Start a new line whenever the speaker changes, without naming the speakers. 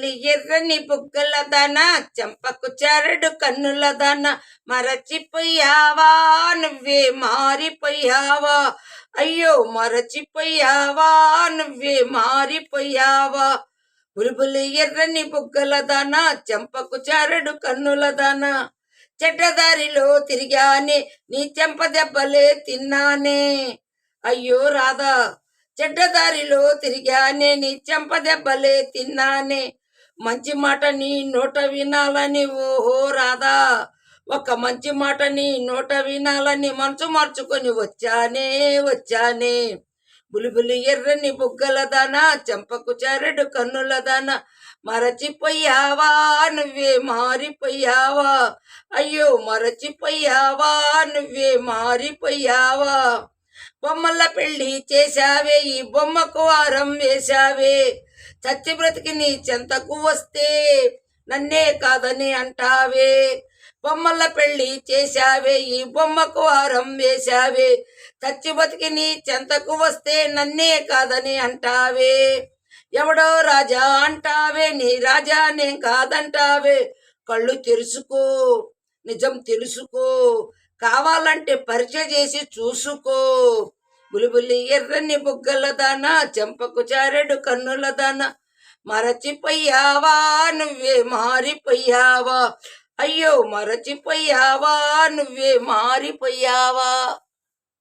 తల్లి ఎర్రని బుగ్గల దాన చెంపకు చారడు కన్నుల దాన మరచిపోయావా? నువ్వే మారిపోయావా? అయ్యో మరచిపోయావా? నువ్వే మారిపోయావా? బుల్బులు ఎర్రని బుగ్గల దాన చెంపకు చారడు కన్నుల దాన చెడ్డదారిలో తిరిగానే నీ చెంప దెబ్బలే తిన్నానే. అయ్యో రాధా చెడ్డదారిలో తిరిగానే నీ చెంప దెబ్బలే తిన్నానే. మంచి మాట నీ నోట వినాలని ఓహో రాధా. ఒక మంచి మాట నీ నోట వినాలని మనసు మార్చుకొని వచ్చానే వచ్చానే. బులిబులి ఎర్రని బుగ్గల దాన చెంపకు చారెడు కన్నుల దాన. మరచిపోయావా నువ్వే మారిపోయావా? అయ్యో మరచిపోయావా నువ్వే మారిపోయావా? బొమ్మల పెళ్ళి చేశావే ఈ బొమ్మకు వారం వేశావే. చచ్చి బ్రతికి నీ చెంతకు వస్తే నన్నే కాదని అంటావే. బొమ్మల పెళ్ళి చేశావే ఈ బొమ్మకు వారం వేశావే. చచ్చి బతికి నీ చెంతకు వస్తే నన్నే కాదని అంటావే. ఎవడో రాజా అంటావే నీ రాజా నేను కాదంటావే. కళ్ళు తెరుసుకో నిజం తెలుసుకో. కావాలంటే పరిచయ చేసి చూసుకో. బులిబులి ఎర్రని బుగ్గల దాన చెంపకు చారెడు కన్నుల దాన. మరచిపోయావా నువ్వే మారిపోయావా? అయ్యో మరచిపోయావా నువ్వే మారిపోయావా?